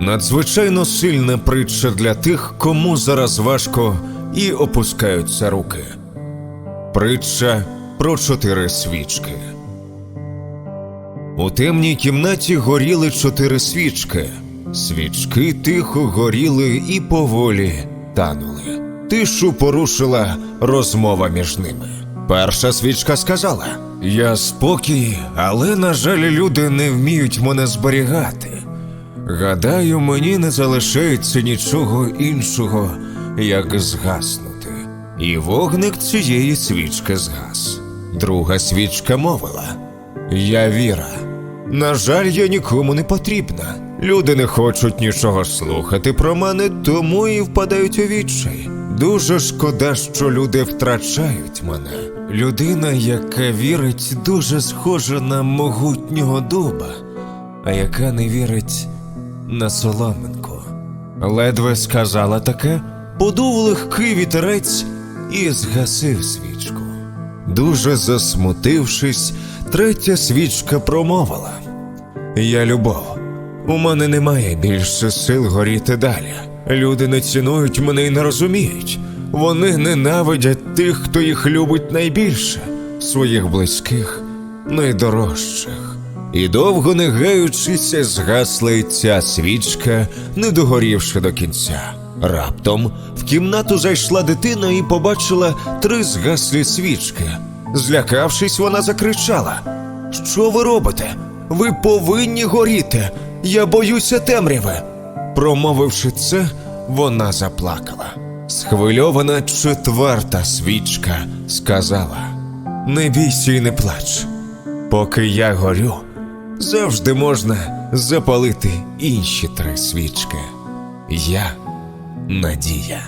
Надзвичайно сильна притча для тих, кому зараз важко і опускаються руки. Притча про чотири свічки. У темній кімнаті горіли чотири свічки. Свічки тихо горіли і поволі танули. Тишу порушила розмова між ними. Перша свічка сказала: Я спокій, але, на жаль, люди не вміють мене зберігати. Гадаю, мені не залишається нічого іншого, як згаснути. І вогник цієї свічки згас. Друга свічка мовила: Я віра. На жаль, я нікому не потрібна. Люди не хочуть нічого слухати про мене, тому і впадають у відчай. Дуже шкода, що люди втрачають мене. Людина, яка вірить, дуже схожа на могутнього дуба, а яка не вірить на соломинку. Ледве сказала таке, подув легкий вітерець і згасив свічку. Дуже засмутившись, третя свічка промовила: Я любов. У мене немає більше сил горіти далі. Люди не цінують мене і не розуміють. Вони ненавидять тих, хто їх любить найбільше, своїх близьких, найдорожчих. І довго не гаючися, згасла й ця свічка, не догорівши до кінця. Раптом в кімнату зайшла дитина і побачила три згаслі свічки. Злякавшись, вона закричала: Що ви робите? Ви повинні горіти. Я боюся темряви. Промовивши це, вона заплакала. Схвильована четверта свічка сказала: Не бійся і не плач. Поки я горю, завжди можна запалити інші три свічки. Я надія.